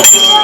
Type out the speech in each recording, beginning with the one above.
Yeah.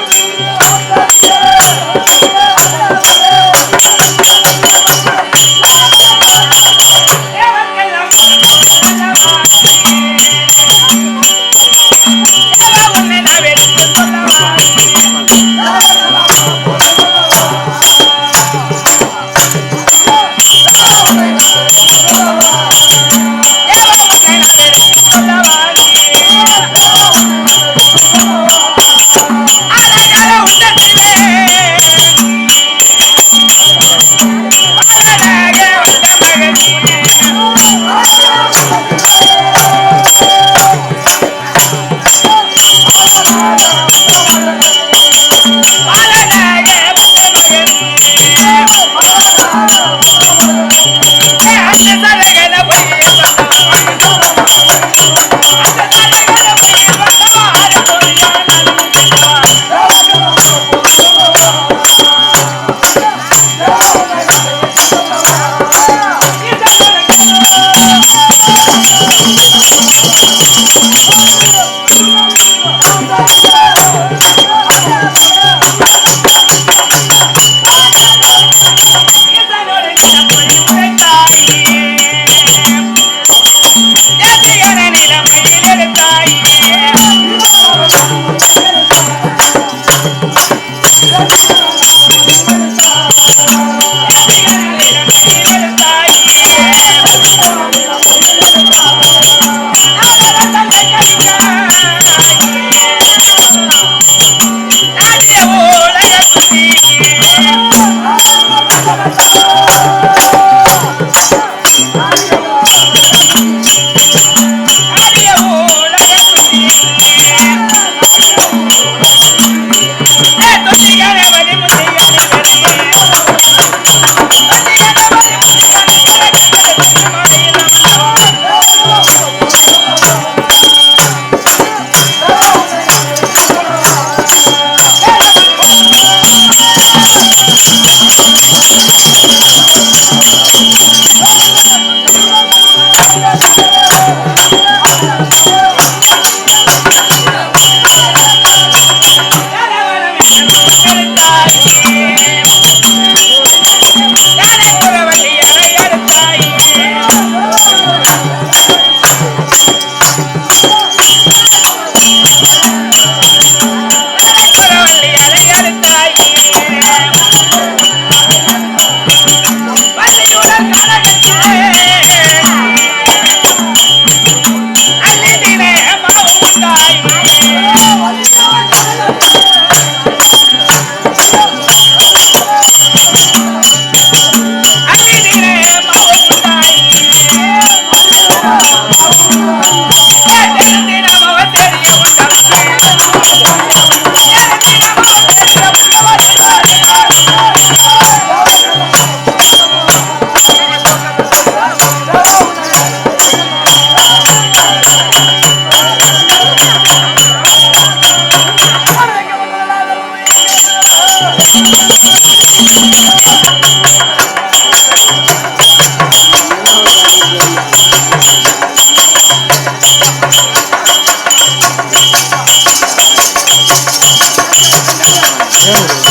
ஆத்தா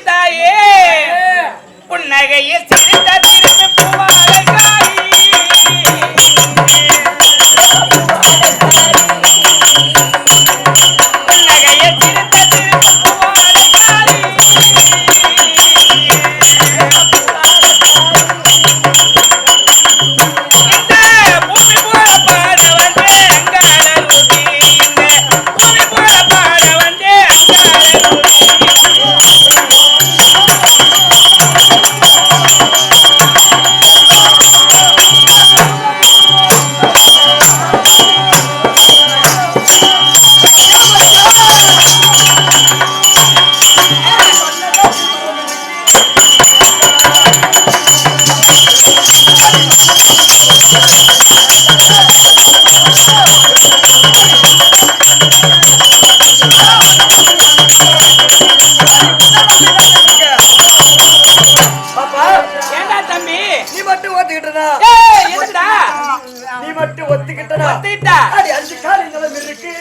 தாயே புன்னகையில் சிரித்த திரும்பி ஒத்திட்டா அடி அஞ்சு காலி நிலம் இருக்கு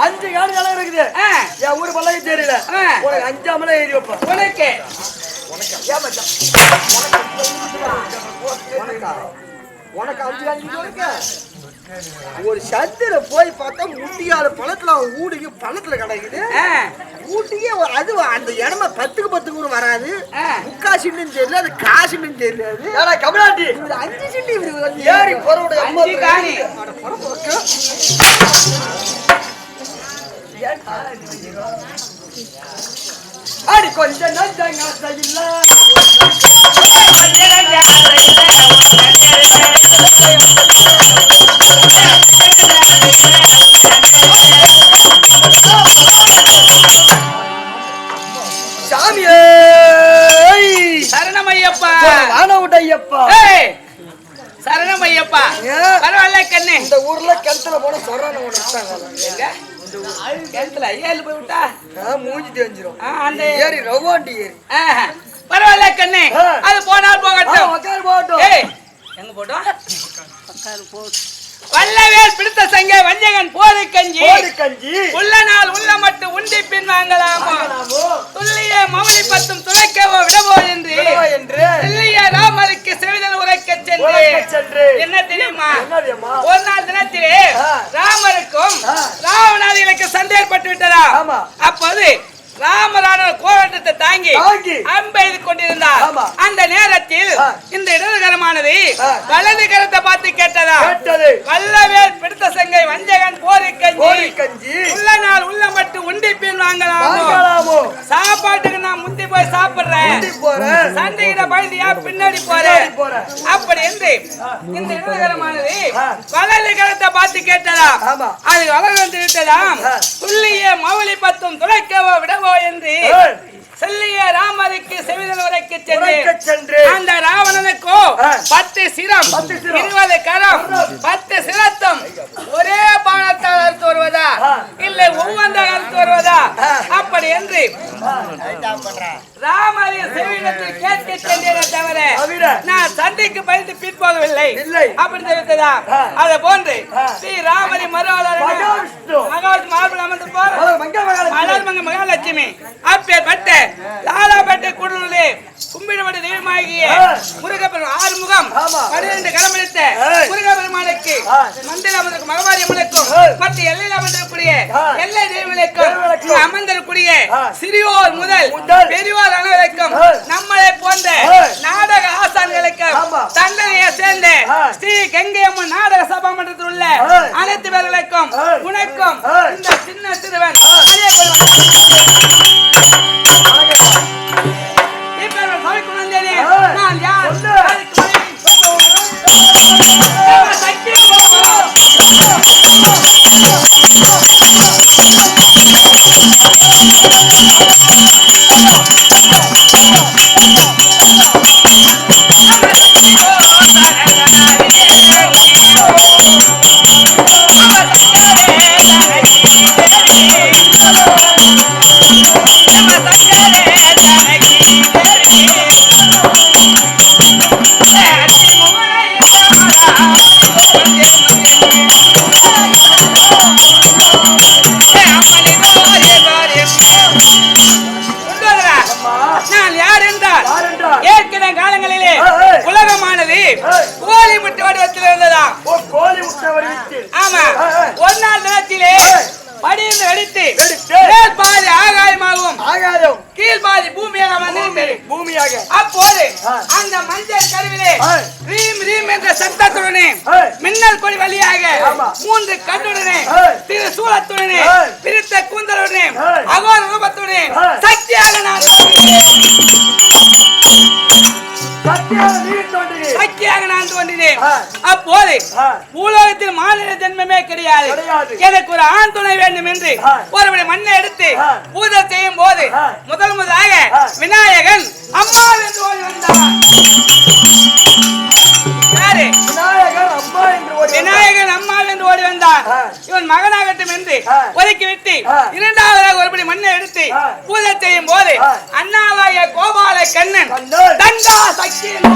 அஞ்சு காலி நிலம் இருக்குது என் ஊர் பல்லவி தெரியல. உனக்கு அஞ்சாமலே எழுதி வைப்பேன் உனக்கு? உனக்கா? உனக்கு அஞ்சு காலி இருக்கு ஒரு சந்திர போய் பார்த்தா முட்டியால பழத்துல அவன் ஊடிக்கு பழத்துல கிடக்குது. ஊட்டியே அது அந்த இடமா பத்துக்கு பத்து கூட வராது. முக்கா தெரியல அது காசுன்னு தெரியாது ஏடா கமலாண்டி? அஞ்சு சிண்டு இவரு ஏறி அஞ்சு காணி. அடி கொஞ்சம் நஞ்சங்க சரணமையப்பா. வானவுடையப்பா. ஏய் சரணமையப்பா? பரவாயில்ல கண்ணு. இந்த ஊர்ல கிணத்துல போன உனக்கு எங்க? கிணத்துல ஏழு போய் விட்டா? மூஞ்சி அந்த ஏறி ரவாண்டி ஏறி. ஆஹா. பரவாயில்ல கண்ணு. அது போனால் போகட்டும். போகட்டும். ஏய் எங்க போட்டோம்? வல்லவேல் பிடித்த சங்க வஞ்சகன் போரு கஞ்சி. உள்ள நாள் உள்ள மட்டும் உண்டி பின் வாங்கலாமா? துல்லிய மௌலி பத்தும் துளைக்கவோ விடவோ என்று. என்று. துல்லிய ராமருக்கு செவிதல் உரைக்கச் சென்று. என்ன தெரியுமா? ஒரு நாள் தினத்திலே. ராமருக்கும். ராவணாதிகளுக்கு சண்டை ஏற்பட்டு விட்டதா. அப்போது ராமரான கோலட்டத்தை தாங்கி. அம்பெய்து கொண்டிருந்தார் ஆமா. அந்த நேரத்தில். இந்த இடதுகரமானது. வலது கரத்தை பார்த்து கேட்டதா வல்லவேல் பிடித்த சங்கை வஞ்சகன் கஞ்சி உள்ள நாள் உள்ள மட்டும் உண்டி பின் வாங்கலாமோ சாப்பாட்டுக்கு நான் முந்தி போய் சாப்பிடுறேன் சண்டையிட பின்னாடி போறேன் பின்னாடி போறேன். அப்படி என்று இந்த இடதுகரமானது. வலது கரத்தை பார்த்து கேட்டதா. அது வளர்ந்து விட்டதாம். துல்லிய மௌலி பத்தும் துளைக்கவோ விடவோ என்று ஏய். செல்லிய ராமருக்கு செவிதல் உரைக்கு சென்று அந்த ராவணனுக்கோ. பத்து சிரம். இருபது கரம் பத்து சிரத்தம் ஒரே பானத்தால் அறுத்து வருவதா. இல்லை ஒவ்வொன்றாக அறுத்து வருவதா. அப்படி என்று ராமரின் செவிடத்தில் கேட்க சென்றேனே தவிர. நான் சண்டைக்கு பயந்து பிற்போகவில்லை. அப்படி தெரிவித்ததா. அதை போன்று. ஸ்ரீ ராமரி மறுவாளர் மகாவிஷ்ணு. மார்பில் அமர்ந்து போற மகாலட்சுமி அப்பேற்பட்ட லாலாப்பேட்டை குடலிலே கும்பிடுபடி தெய்வமாகிய. முருகப்பெருமான் ஆறுமுகம் ஆமா. பன்னிரண்டு களமளித்த ஏய். முருகப்பெருமானுக்கு. மந்திர அமர்ந்திருக்கும் மகமாரி அம்மனுக்கும். மற்ற எல்லையில் அமர்ந்திருக்கக்கூடிய ஆ. எல்லை தெய்வங்களுக்கும் ஆ. சிறியோர் முதல் பெரியோர் அனைவருக்கும். நம்மளை போன்ற. நாடக ஆசான்களுக்கும் ஆமா. தண்டனையை சேர்ந்த. ஸ்ரீ கங்கை அம்மன் நாடக சபா மன்றத்தில் உள்ள. அனைத்து பேர்களுக்கும். உனக்கும். இந்த சின்ன சிறுவன் ஆ. அதே பூலோகத்தில் மாநில ஜென்மமே கிடையாது. எனக்கு ஒரு ஆண் துணை வேண்டும் என்று ஆ. ஒருவரை மண்ணை எடுத்து. பூஜை செய்யும் போது. முதல் முதலாக. விநாயகன் அம்மா என்று ஓடி வந்தார் யாரு. விநாயகன் அம்மா என்று ஓடி வந்தார். இவன் மகனாகட்டும் என்று. ஒதுக்கி விட்டு. இரண்டாவதாக ஒருபடி மண்ணை எடுத்து. பூஜை செய்யும் போது. அண்ணாவாய கோபால கண்ணன். தங்கா சக்தி என்று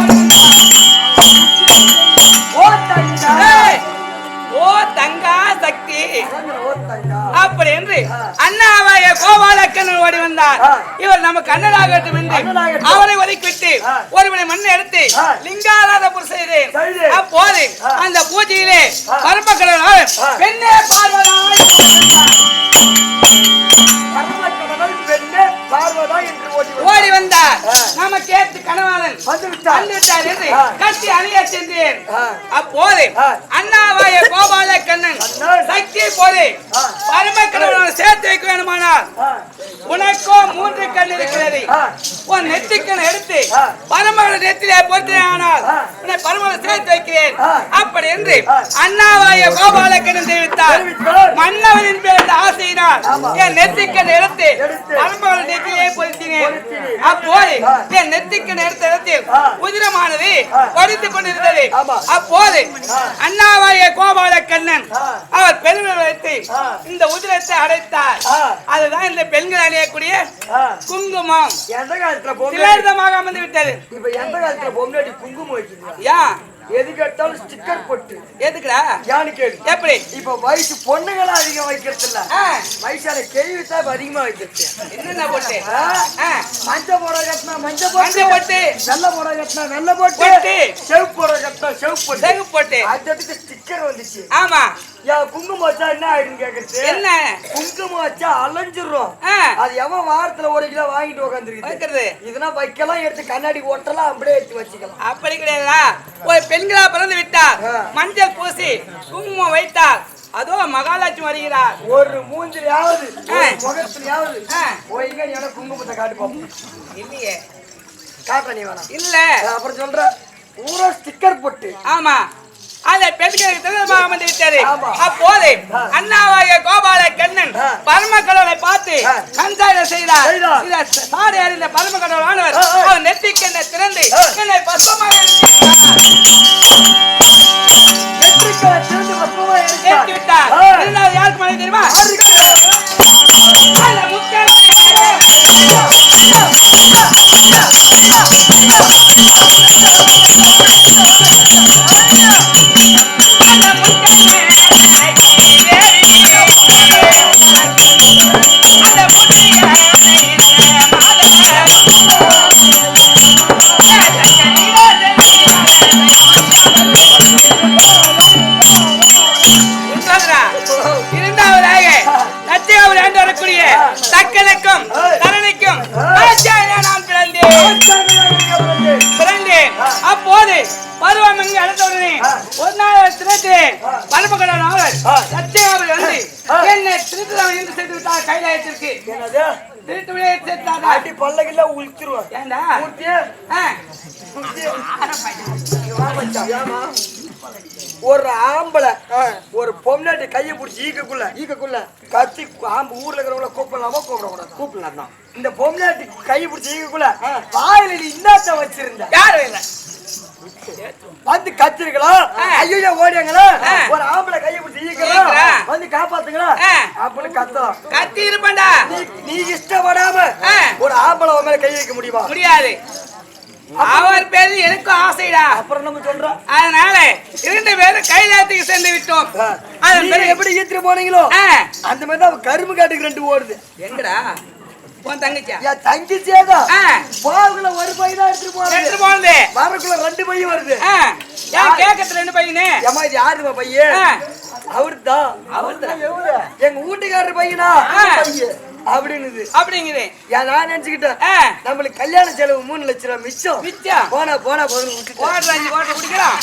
ஓடி வந்தார். ஏய், ஓ தங்கா சக்தி அப்படி என்று. அண்ணாவாய கோபாலக்கண்ணன் ஓடி வந்தார். இவர் நமக்கு அண்ணனாகட்டும் என்று. அவரை ஒதுக்கிவிட்டு ஆ. ஒருவனை மண்ணை எடுத்து ஆ. லிங்காராத செய்தேன் செய்து. அப்போது. அந்த பூஜையிலே. பரமக்கடனால். பெண்ணே பார்வதாய் கர்மக்கடவுள் பெண்ணே பார்வதா என்று ஓடி வந்தார். நம்ம கேட்டு கணவாளன் வந்து விட்டார். வந்து விட்டார் என்று. கட்டி அணிய சென்றேன். அப்போது. அண்ணாவாய கோபால கண்ணன் கண்ணன். சக்தியை போது ஆ. பரமக்கடவுளை சேர்த்து வைக்க வேண்டுமானால். உனக்கோ மூன்று கண் இருக்கிறது. உன் நெற்றிக்கண் எடுத்து. பரமகட நெற்றிலே பொறுத்தே ஆனால். உன்னை பரமகட சேர்த்து வைக்கிறேன். அப்படி என்று. அண்ணாவாய கோபாலக்கண்ணன் தெரிவித்தார் தெரிவித்தார். மன்னவனின் பேர் ஆசையினால். என் நெற்றிக்கண் எடுத்து. பரமகட நெற்றிலே பொருத்தினேன் ஆ. என் நெற்றிக்கண் எடுத்த இடத்தில். உதிரமானது ஆ. வடித்துக் கொண்டிருந்தது. அப்போது. அண்ணாவாய கோபாலக்கண்ணன் ஆ. அவர் பெருமை வைத்து ஆ. இந்த உதிரத்தை அடைத்தார். அதுதான் இந்த பெண்கள் அணியக்கூடிய. குங்குமம் எந்த காலத்துல அமர்ந்து விட்டது இப்ப எந்த காலத்துல பொம்மை குங்குமம் எது கேட்டாலும் ஸ்டிக்கர் போட்டு. எதுக்குடா? யானு கேளு. எப்படி? இப்ப வயசு பொண்ணுங்களா அதிகம் வைக்கிறது இல்ல ஆ, வயசான கேள்வி தான் அதிகமா வைக்கிறது. என்னென்ன போட்டு? மஞ்சள் போட கட்டினா மஞ்சள் மஞ்சள் போட்டு. வெள்ளை போட கட்டினா வெள்ளை போட்டு. போட்டு. செவப்பு போட கட்டினா செவப்பு போட்டு. போட்டு. அதுக்கு ஸ்டிக்கர் வந்துச்சு. ஆமா. யா குங்குமம் வச்சா என்ன ஆயிடும் கேக்குறது? என்ன? குங்குமம் வச்சா அலைஞ்சிரும். அது எவன் வாரத்துல ஒரு கிலோ வாங்கிட்டு உட்காந்துருக்கு இதுனா வைக்கலாம் எடுத்து கண்ணாடி ஒட்டலாம் அப்படியே எடுத்து வச்சுக்கலாம். அப்படி கிடையாதா ஒரு பெண்களா பிறந்து விட்டார். மஞ்சள் பூசி குங்குமம் வைத்தார். அதோ மகாலட்சுமி வருகிறார். ஒரு மூஞ்சிலையாவது. முகத்துலயாவது எனக்கு குங்குமத்தை காட்டு பார்ப்போம் இல்லையே. காட்ட நீ வேணாம். இல்ல. அப்புறம் சொல்றேன் பூரா ஸ்டிக்கர் போட்டு ஆமா. அந்த பெண்களுக்கு திருமணமாக வந்து விட்டது. அப்போது. அண்ணாவாகிய கோபால கண்ணன் ஆ. பரம கடவுளை பார்த்து. சஞ்சாரம் செய்தார் சாடி அறிந்த பரம கடவுளானவர் ஆ, ஆ. அவர் நெத்திக்கு என்னை திறந்து. என்னை எடுத்தார். விட்டார். இரண்டாவது யாருக்கு மனைவி தெரியுமா? சேர்த்தாதா அடி பல்லகில உளுத்துருவேன் ஏண்டா? ஒரு ஆம்பளை ஒரு பொம்னாட்டி கையை பிடிச்சி ஈக்கக்குள்ள ஈக்கக்குள்ள. கத்தி ஆம்பு ஊர்ல இருக்கிறவங்கள கூப்பிடலாமா கூப்பிடக்கூடாது? கூப்பிடலாம் தான். இந்த பொம்னாட்டி கையை பிடிச்சி ஈக்கக்குள்ள வாயில நீ என்னத்த வச்சிருந்த? யாரு இல்ல. வந்து கத்திருக்கலாம். ஐயோ ஓடியாங்களா. ஒரு ஆம்பளை கையை பிடிச்சி ஈக்கலாம். வந்து காப்பாத்துங்களா. அப்படின்னு கத்தலாம். கத்தி இருப்பேன்டா நீ இஷ்டப்படாம. ஒரு ஆம்பளை மேல கை வைக்க முடியுமா? முடியாது. அவர் பேரு எனக்கும் ஆசைடா. அப்புறம் நம்ம சொல்றோம் அதனால இரண்டு பேரும் கைலாயத்துக்கு சென்று விட்டோம். அதன் பிறகு எப்படி ஈத்துட்டு போனீங்களோ? அந்த மாதிரி தான் கரும்பு காட்டுக்கு ரெண்டு ஓடுது. எங்கடா? உன் தங்கச்சியா? என் போகுல ஒரு பை போனது வரக்குள்ள ரெண்டு பை வருது. கேக்கத்துல ரெண்டு பையனு? ஏமா இது யாருமா பையன். அவர்தான் அவர்தான் எங்க வீட்டுக்காரர் பையனா. பையன் அப்படின்னுது. அப்படிங்குது. ஏன் நான் நினைச்சுக்கிட்டேன். நம்மளுக்கு கல்யாண செலவு மூணு லட்சம் ரூபாய் மிச்சம். மிச்சம். போனா போனா போதும் விட்டுட்டு ஓடுற அஞ்சு ஓட்ட குடிக்கலாம்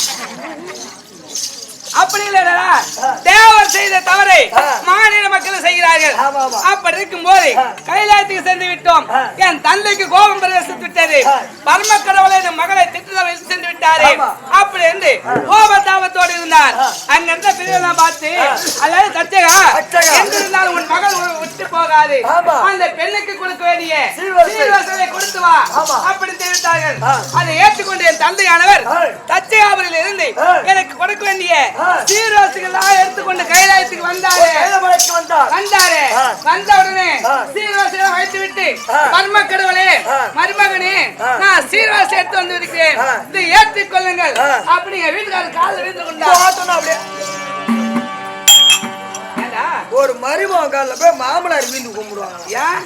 அப்படி இல்லடா தேவர் செய்த தவறை. மாநில மக்கள் செய்கிறார்கள். அப்படி இருக்கும் போது. கைலாயத்துக்கு சென்று விட்டோம். என் தந்தைக்கு கோபம் பிரவேசித்து விட்டது. பரம கடவுளை இந்த மகளை திட்டுதல் இழுத்து சென்று விட்டாரு. அப்படி என்று கோபத்தாபத்தோடு இருந்தார் அங்க இருந்த பிரிவெல்லாம் பார்த்து அதாவது தச்சகா இருந்தாலும் உன் மகள் விட்டு போகாது. அந்த பெண்ணுக்கு கொடுக்க வேண்டிய. சீர்வரிசையை கொடுத்து வா. அப்படி தெரிவித்தார்கள். அதை ஏற்றுக்கொண்டு என் தந்தையானவர் ஆ. தச்சையாபரில் இருந்து. எனக்கு கொடுக்க வேண்டிய ஆ. சீர்வரிசைகள்லாம் எடுத்துக்கொண்டு கைலாயத்துக்கு வந்தாரு வந்தார். வந்த உடனே ஆ. சீர்வாசிகளை வைத்து விட்டு. மர்ம கடவுளே. மருமகனே. நான் சீர்வாசி எடுத்து வந்து இருக்கிறேன். இதை ஏற்றிக் கொள்ளுங்கள் ஆ. அப்படி என் வீட்டுக்காரர் காலில் கொண்டார் பார்த்தோன்னா அப்படியே? ஒரு மருமகன் காலில் போய் மாமனார் வீந்து கும்பிடுவாங்க ஏன்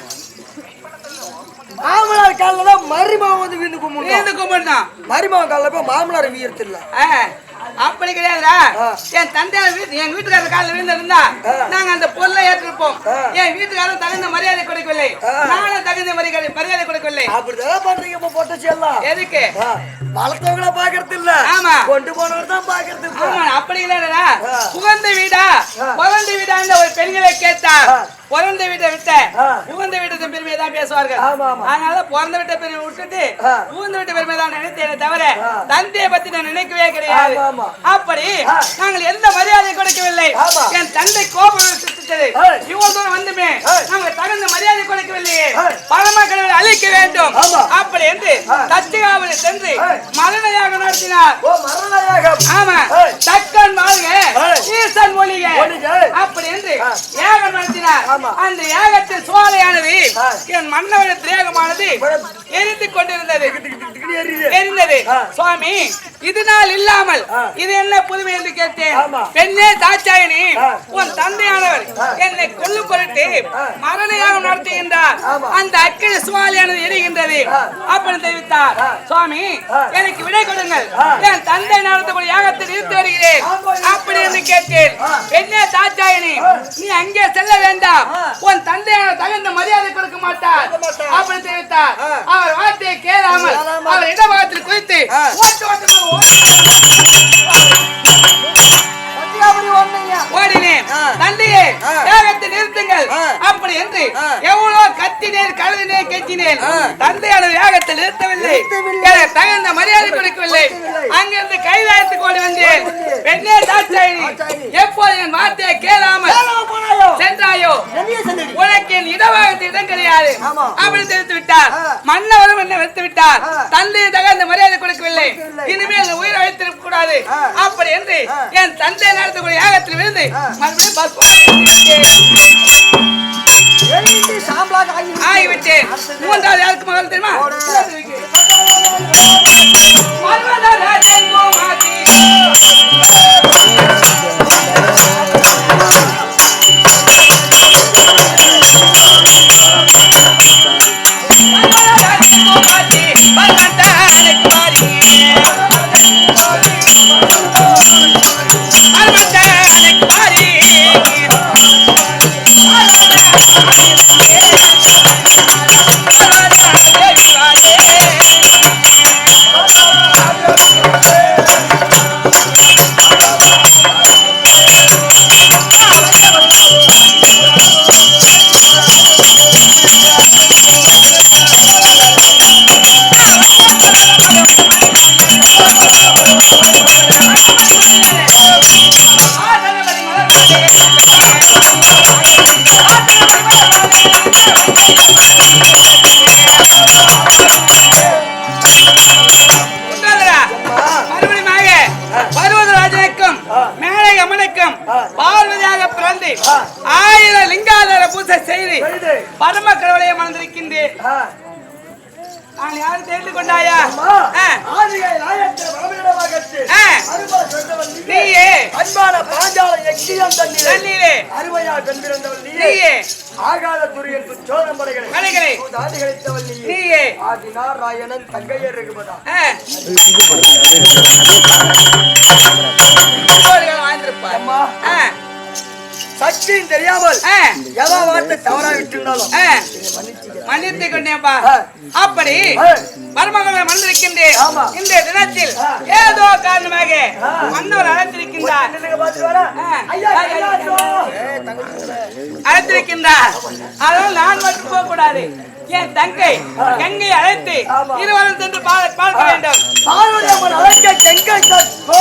மாமனார் காலில் தான் மருமகன் வந்து வீந்து கும்பிடுவாங்க விழுந்து கும்பிடணும் மருமகன் காலில் போய் மாமனார் வீரத்து இல்ல அப்படி கிடையாதுடா. என் தந்தையார் வீட்டு என் வீட்டுக்காரர் காலில் விழுந்திருந்தா. நாங்க அந்த பொருளை ஏற்றிருப்போம். என் வீட்டுக்காரர் தகுந்த மரியாதை கொடுக்கவில்லை. நானும் தகுந்த மரியாதை மரியாதை கொடுக்கவில்லை அப்படிதான் பண்றீங்க இப்ப பொட்டச்சி எல்லாம் எதுக்கு வளர்த்தவங்கள பாக்குறது இல்ல ஆமா. கொண்டு போனவர் தான் பாக்குறது. ஆமா அப்படி இல்லடா ஆ. புகழ்ந்த வீடா. புகழ்ந்த வீடா ஒரு பெண்களை கேட்டா. பிறந்த வீட்டை விட்ட ஆ. புகுந்த வீட்டத்தின் பெருமையை தான் பேசுவார்கள். அதனால பிறந்த வீட்டை பெருமை விட்டுட்டு. புகுந்த வீட்டு பெருமை தான் நினைத்தேனே தவிர. தந்தையை பத்தி நான் நினைக்கவே கிடையாது. அப்படி. நாங்கள் எந்த மரியாதை கொடுக்கவில்லை. என் தந்தை கோபம். இவ்வளவு தூரம் வந்துமே. நாங்கள் தகுந்த மரியாதை கொடுக்கவில்லையே கடவுளை அழிக்க வேண்டும். அப்படி என்று. தச்சகாவலை சென்று. மரணயாக நடத்தினார் ஆமா. தக்கன் வாழ்க. ஈசன் ஒளிக. அப்படி என்று ஆ. யாகம் நடத்தினார். அந்த யாகத்தில் சோலையானது. என் மன்னவன திரேகமானது. எரிந்து கொண்டிருந்தது. எரிந்தது. சுவாமி இது நாள் இல்லாமல். இது என்ன புதுமை என்று கேட்டேன். பெண்ணே தாச்சாயினி. உன் தந்தையானவர். என்னை கொல்லும் பொருட்டு. மரணயாகம் நடத்துகின்றார். அந்த அக்கினி சுவாலியானது எரிகின்றது. அப்படி தெரிவித்தார். சுவாமி. எனக்கு விடை கொடுங்கள். என் தந்தை நடத்தக்கூடிய யாகத்தை நிறுத்தி வருகிறேன் அப்படி என்று கேட்டேன். பெண்ணே தாச்சாயினி. நீ அங்கே செல்ல வேண்டாம். உன் தந்தையான தகுந்த மரியாதை கொடுக்க மாட்டார். அப்படி தெரிவித்தார். அவர் வார்த்தையை கேளாமல். அவர். ஓட்டு பத்தியாபுரி ஓடுனீங்க. ஓடினேன். தந்தையே. வேகத்தை நிறுத்துங்கள். அப்படி என்று. எவ்வளவு கத்தினேன் கெஞ்சினேன் ஆ. தந்தையான வேகத்தை நிறுத்தவில்லை தகுந்த மரியாதை கொடுக்கவில்லை. அங்கிருந்து கைலாயத்துக்கு ஓடி வந்தேன். பெண்ணே தாட்சாயினி. எப்போது என் வார்த்தையை கேளாமல்? சென்றாயோ. உனக்கு என் இடம் கிடையாது. அப்படி தெரிவித்து விட்டார். மன்னவரும் என்னை வைத்து விட்டார். தந்தையை தகுந்த மரியாதை கொடுக்கவில்லை. இனிமேல் உயிரை வைத்திருக்க கூடாது. அப்படி என்று. என் தந்தை நடத்தக்கூடிய யாகத்தில் விழுந்து ஆ. மறுபடியும் பஸ் ஆகிவிட்டேன் மூன்றாவது யாருக்கு மகள் தெரியுமா. பர்வதராஜன் கோமாதி. பர்வதராஜ குமாரி. பார்வதியாக பிறந்து ஆயிரம் லிங்காதார பூஜை செய்து. பரம கடவுளையை மறந்திருக்கின்றேன் ஆ. நான் யாரும் தெரிந்து கொண்டாயா? நீயே. அன்பான பாஞ்சால எக்கியம் தண்ணீரே. அருமையா பெண் பிறந்தவள் நீயே. ஆகாத துரியன் சோழம் படைகளை படைகளை. தாண்டி கழித்தவள் நீயே. நீயே ஆதி நாராயணன் தங்கையர் இருக்குமதா வாழ்ந்திருப்பார் அம்மா சக்தியும் தெரியாமல் எதா வார்த்தை தவறா மன்னிச்சுக்க. மன்னித்துக் கொண்டேன்பா. அப்படி. மருமகளை மறந்திருக்கின்றேன் ஆமா. இந்த தினத்தில். ஏதோ காரணமாக. மன்னவர் அழைத்திருக்கின்றார். அழைத்திருக்கின்றார் அதனால் நான் மட்டும் போக கூடாது என் தங்கை கங்கை அழைத்து. இருவரும் சென்று பார்க்க வேண்டும் பார்வதி அம்மன் அழைக்க கங்கை கற்போ.